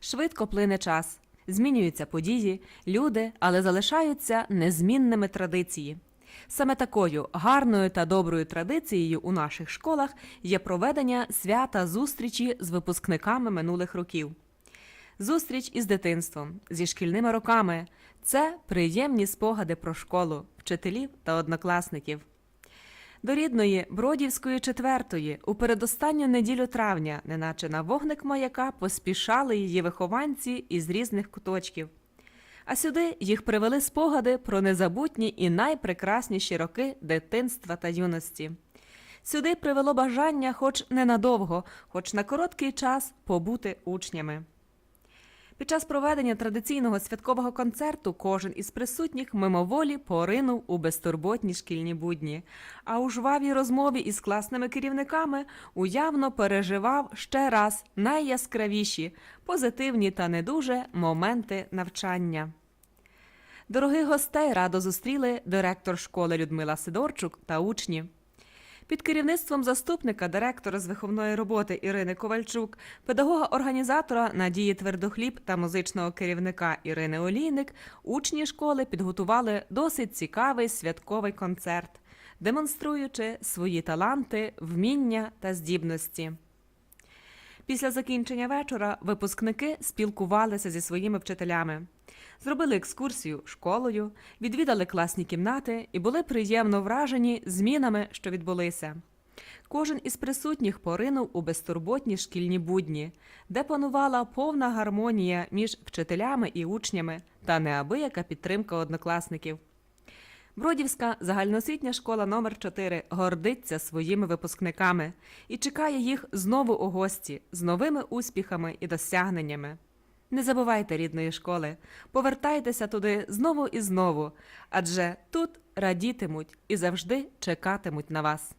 Швидко плине час, змінюються події, люди, але залишаються незмінними традиції. Саме такою гарною та доброю традицією у наших школах є проведення свята зустрічі з випускниками минулих років. Зустріч із дитинством, зі шкільними роками це приємні спогади про школу, вчителів та однокласників. До рідної Бродівської четвертої у передостанню неділю травня, неначе на вогник маяка, поспішали її вихованці із різних куточків. А сюди їх привели спогади про незабутні і найпрекрасніші роки дитинства та юності. Сюди привело бажання, хоч ненадовго, хоч на короткий час побути учнями. Під час проведення традиційного святкового концерту кожен із присутніх мимоволі поринув у безтурботні шкільні будні, а у жвавій розмові із класними керівниками уявно переживав ще раз найяскравіші, позитивні та не дуже моменти навчання. Дорогих гостей радо зустріли директор школи Людмила Сидорчук та учні. Під керівництвом заступника директора з виховної роботи Ірини Ковальчук, педагога-організатора Надії Твердохліб та музичного керівника Ірини Олійник учні школи підготували досить цікавий святковий концерт, демонструючи свої таланти, вміння та здібності. Після закінчення вечора випускники спілкувалися зі своїми вчителями, зробили екскурсію школою, відвідали класні кімнати і були приємно вражені змінами, що відбулися. Кожен із присутніх поринув у безтурботні шкільні будні, де панувала повна гармонія між вчителями і учнями та неабияка підтримка однокласників. Бродівська загальноосвітня школа номер 4 гордиться своїми випускниками і чекає їх знову у гості з новими успіхами і досягненнями. Не забувайте рідної школи, повертайтеся туди знову і знову, адже тут радітимуть і завжди чекатимуть на вас.